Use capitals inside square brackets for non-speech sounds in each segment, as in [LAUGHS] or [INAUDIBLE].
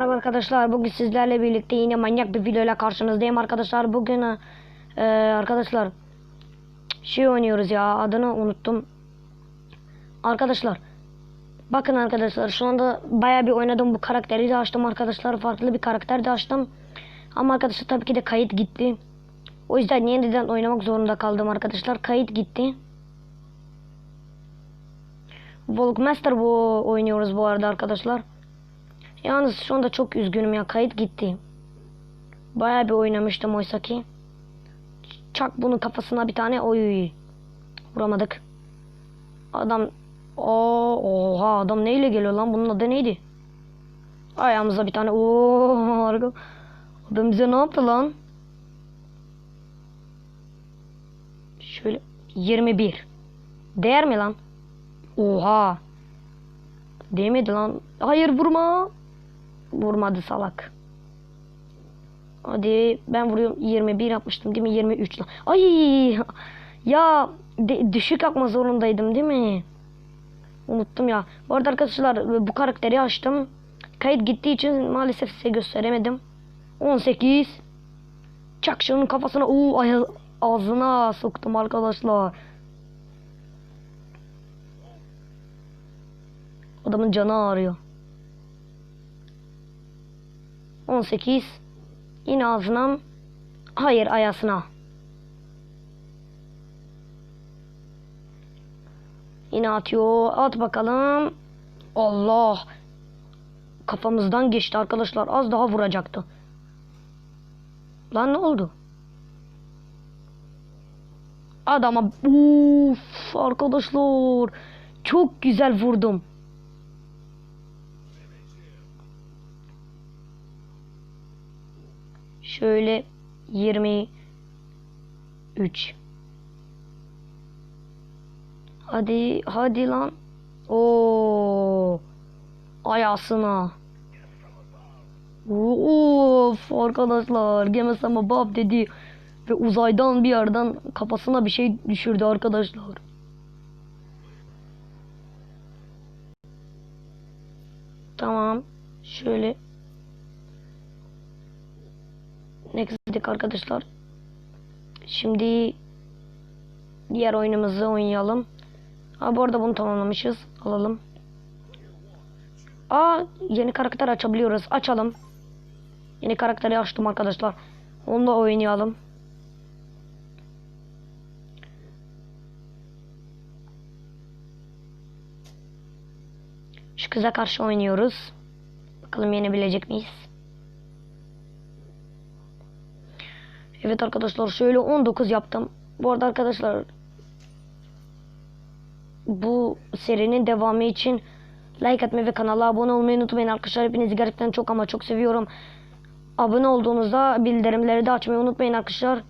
Merhaba arkadaşlar bugün sizlerle birlikte yine manyak bir videoyla karşınızdayım arkadaşlar. Bugün e, arkadaşlar şey oynuyoruz ya adını unuttum. Arkadaşlar bakın arkadaşlar şu anda baya bir oynadım bu karakteri de açtım arkadaşlar farklı bir karakter de açtım. Ama arkadaşlar tabii ki de kayıt gitti. O yüzden yeniden oynamak zorunda kaldım arkadaşlar kayıt gitti. Volkmaster bu oynuyoruz bu arada arkadaşlar Yalnız şu anda çok üzgünüm ya kayıt gitti. Bayağı bir oynamıştım oysa ki. Çak bunun kafasına bir tane oy. Vuramadık. Adam Oo, oha adam neyle geliyor lan bunun adı neydi? Ayağımıza bir tane ooo harika. Adam bize ne yaptı lan? Şöyle 21. Değer mi lan? Oha. Değmedi lan. Hayır vurma. Vurmadı salak. Hadi ben vuruyorum 21 yapmıştım değil mi? 23 lan. Ay ya düşük yapma zorundaydım değil mi? Unuttum ya. Bu arada arkadaşlar bu karakteri açtım. Kayıt gittiği için maalesef size gösteremedim. 18 Çak şunun kafasına ay- ağzına soktum arkadaşlar. Adamın canı ağrıyor. 18 Yine ağzına Hayır ayasına. Yine atıyor. At bakalım. Allah! Kafamızdan geçti arkadaşlar. Az daha vuracaktı. Lan ne oldu? Adama Uf arkadaşlar. Çok güzel vurdum Şöyle 23 Hadi hadi lan. Oo. Ayasına. Of arkadaşlar Gemez ama bab dedi ve uzaydan bir yerden kafasına bir şey düşürdü arkadaşlar. Tamam. Şöyle Next dedik arkadaşlar. Şimdi diğer oyunumuzu oynayalım. Ha bu arada bunu tamamlamışız. Alalım. Aa yeni karakter açabiliyoruz. Açalım. Yeni karakteri açtım arkadaşlar. Onu da oynayalım. Şu kıza karşı oynuyoruz. Bakalım yenebilecek miyiz? Evet arkadaşlar şöyle 19 yaptım. Bu arada arkadaşlar bu serinin devamı için like atmayı ve kanala abone olmayı unutmayın arkadaşlar. Hepinizi gerçekten çok ama çok seviyorum. Abone olduğunuzda bildirimleri de açmayı unutmayın arkadaşlar.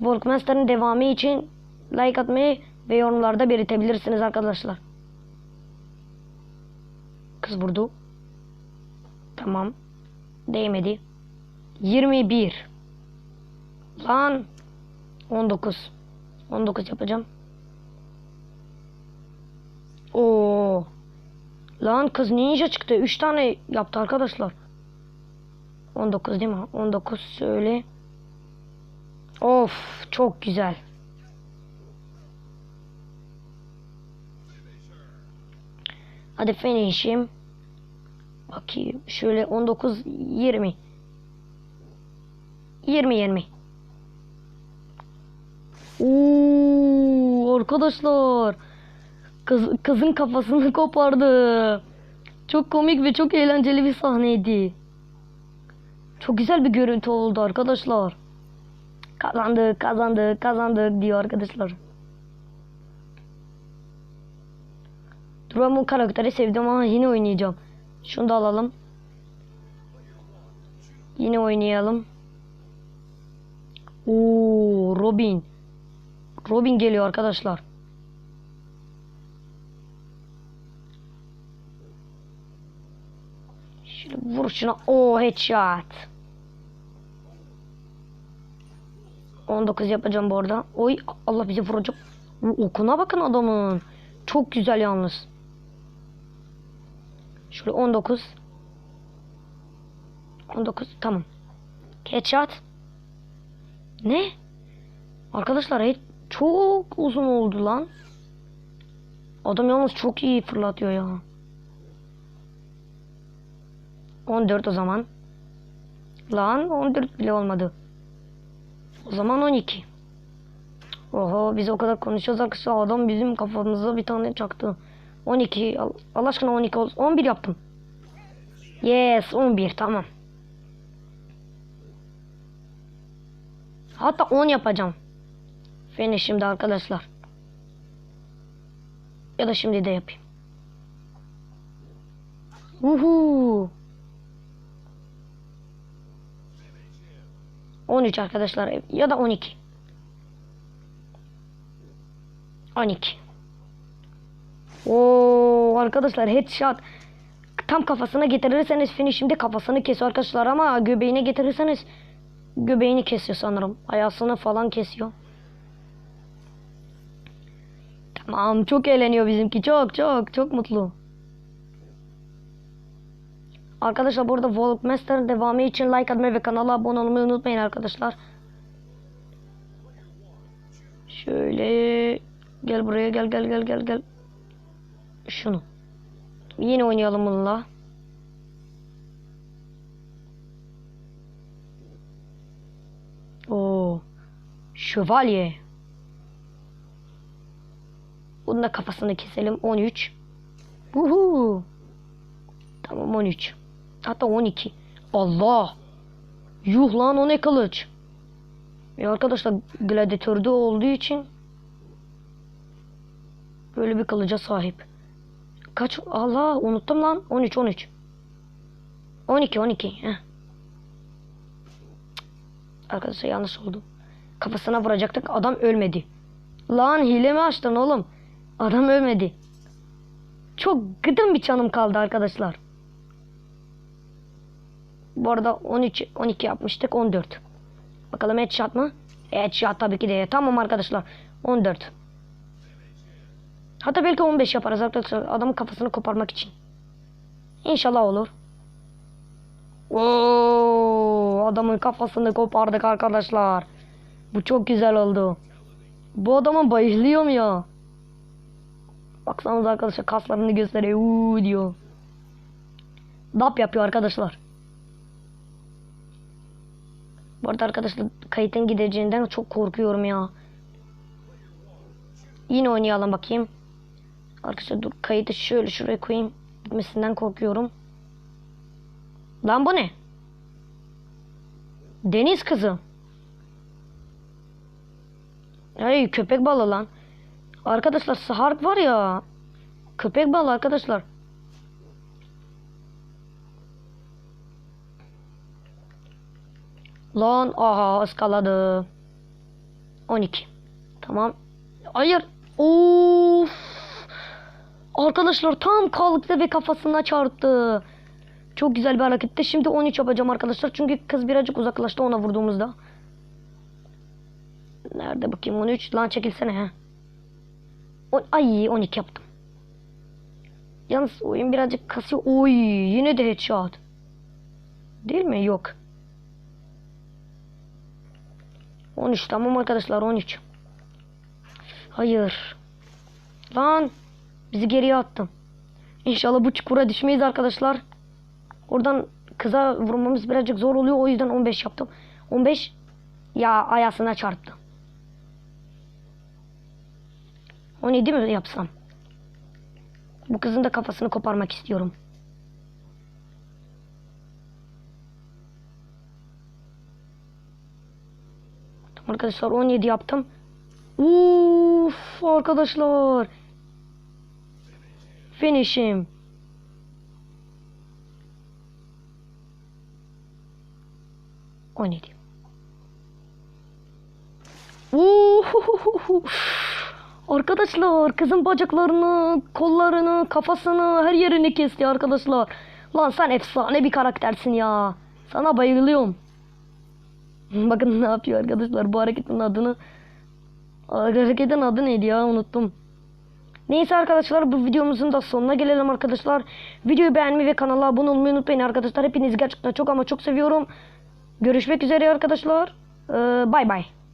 Volkmaster'ın devamı için like atmayı ve yorumlarda belirtebilirsiniz arkadaşlar. Kız vurdu. Tamam. Değmedi. 21 Lan 19 19 yapacağım. Oo. Lan kız ninja çıktı. 3 tane yaptı arkadaşlar. 19 değil mi? 19 söyle. Of çok güzel. Hadi finish'im. Bakayım. Şöyle 19 20. 20 20. Oo, arkadaşlar. Kız, kızın kafasını [LAUGHS] kopardı. Çok komik ve çok eğlenceli bir sahneydi. Çok güzel bir görüntü oldu arkadaşlar. Kazandık, kazandık, kazandık diyor arkadaşlar. Dur ben bu karakteri sevdim ama yine oynayacağım. Şunu da alalım. Yine oynayalım. Oo, Robin. Robin geliyor arkadaşlar. Şöyle vur şuna. Oo headshot. 19 yapacağım bu arada. Oy Allah bizi vuracak. Okuna bakın adamın. Çok güzel yalnız. Şöyle 19. 19 tamam. Headshot. Ne? Arkadaşlar head çok uzun oldu lan. Adam yalnız çok iyi fırlatıyor ya. 14 o zaman. Lan 14 bile olmadı. O zaman 12. Oho biz o kadar konuşuyoruz arkadaşlar adam bizim kafamıza bir tane çaktı. 12 Al- Allah aşkına 12 olsun. 11 yaptım. Yes 11 tamam. Hatta 10 yapacağım. Finish şimdi arkadaşlar. Ya da şimdi de yapayım. Uhu. 13 arkadaşlar ya da 12. 12. Oo arkadaşlar headshot tam kafasına getirirseniz finishimde kafasını kesiyor arkadaşlar ama göbeğine getirirseniz göbeğini kesiyor sanırım. Ayasını falan kesiyor. Tamam çok eğleniyor bizimki çok çok çok mutlu. Arkadaşlar burada Volkmaster devamı için like atmayı ve kanala abone olmayı unutmayın arkadaşlar. Şöyle gel buraya gel gel gel gel gel. Şunu. Yine oynayalım bununla. Oo. Şövalye. Bunun da kafasını keselim. 13. Uhu. Tamam 13. Hatta 12. Allah. Yuh lan o ne kılıç. Ya arkadaşlar gladyatörde olduğu için böyle bir kılıca sahip. Kaç? Allah unuttum lan. 13 13. 12 12. Heh. Arkadaşlar yanlış oldu. Kafasına vuracaktık. Adam ölmedi. Lan hile mi açtın oğlum? Adam ölmedi. Çok gıdım bir canım kaldı arkadaşlar. Bu arada 13 12 yapmıştık 14. Bakalım headshot mı? Headshot tabii ki de. Tamam arkadaşlar. 14. Hatta belki 15 yaparız arkadaşlar. Adamın kafasını koparmak için. İnşallah olur. Oo, adamın kafasını kopardık arkadaşlar. Bu çok güzel oldu. Bu adama bayılıyorum ya. Baksanıza arkadaşlar kaslarını gösteriyor. Uuu diyor. Dap yapıyor arkadaşlar. Bu arada arkadaşlar kayıtın gideceğinden çok korkuyorum ya. Yine oynayalım bakayım. Arkadaşlar dur kayıtı şöyle şuraya koyayım. Gitmesinden korkuyorum. Lan bu ne? Deniz kızı. Ay köpek balığı lan. Arkadaşlar Sark var ya. Köpek balığı arkadaşlar. Lan aha ıskaladı. 12. Tamam. Hayır. Of. Arkadaşlar tam kalktı ve kafasına çarptı. Çok güzel bir hareketti. Şimdi 13 yapacağım arkadaşlar. Çünkü kız birazcık uzaklaştı ona vurduğumuzda. Nerede bakayım 13? Lan çekilsene he. On, ay 12 yaptım. Yalnız oyun birazcık kasıyor. Oy yine de headshot. Değil mi? Yok. 13 tamam arkadaşlar 13. Hayır. Lan bizi geriye attım. İnşallah bu çukura düşmeyiz arkadaşlar. Oradan kıza vurmamız birazcık zor oluyor. O yüzden 15 yaptım. 15 ya ayasına çarptı. 17 mi yapsam? Bu kızın da kafasını koparmak istiyorum. Tamam arkadaşlar 17 yaptım. Uf arkadaşlar. Finish'im. On yedi. Uhuhuhu. Arkadaşlar kızın bacaklarını, kollarını, kafasını, her yerini kesti arkadaşlar. Lan sen efsane bir karaktersin ya. Sana bayılıyorum. [LAUGHS] Bakın ne yapıyor arkadaşlar bu hareketin adını. Hareketin adı neydi ya unuttum. Neyse arkadaşlar bu videomuzun da sonuna gelelim arkadaşlar. Videoyu beğenmeyi ve kanala abone olmayı unutmayın arkadaşlar. Hepinizi gerçekten çok ama çok seviyorum. Görüşmek üzere arkadaşlar. Ee, Bay bay.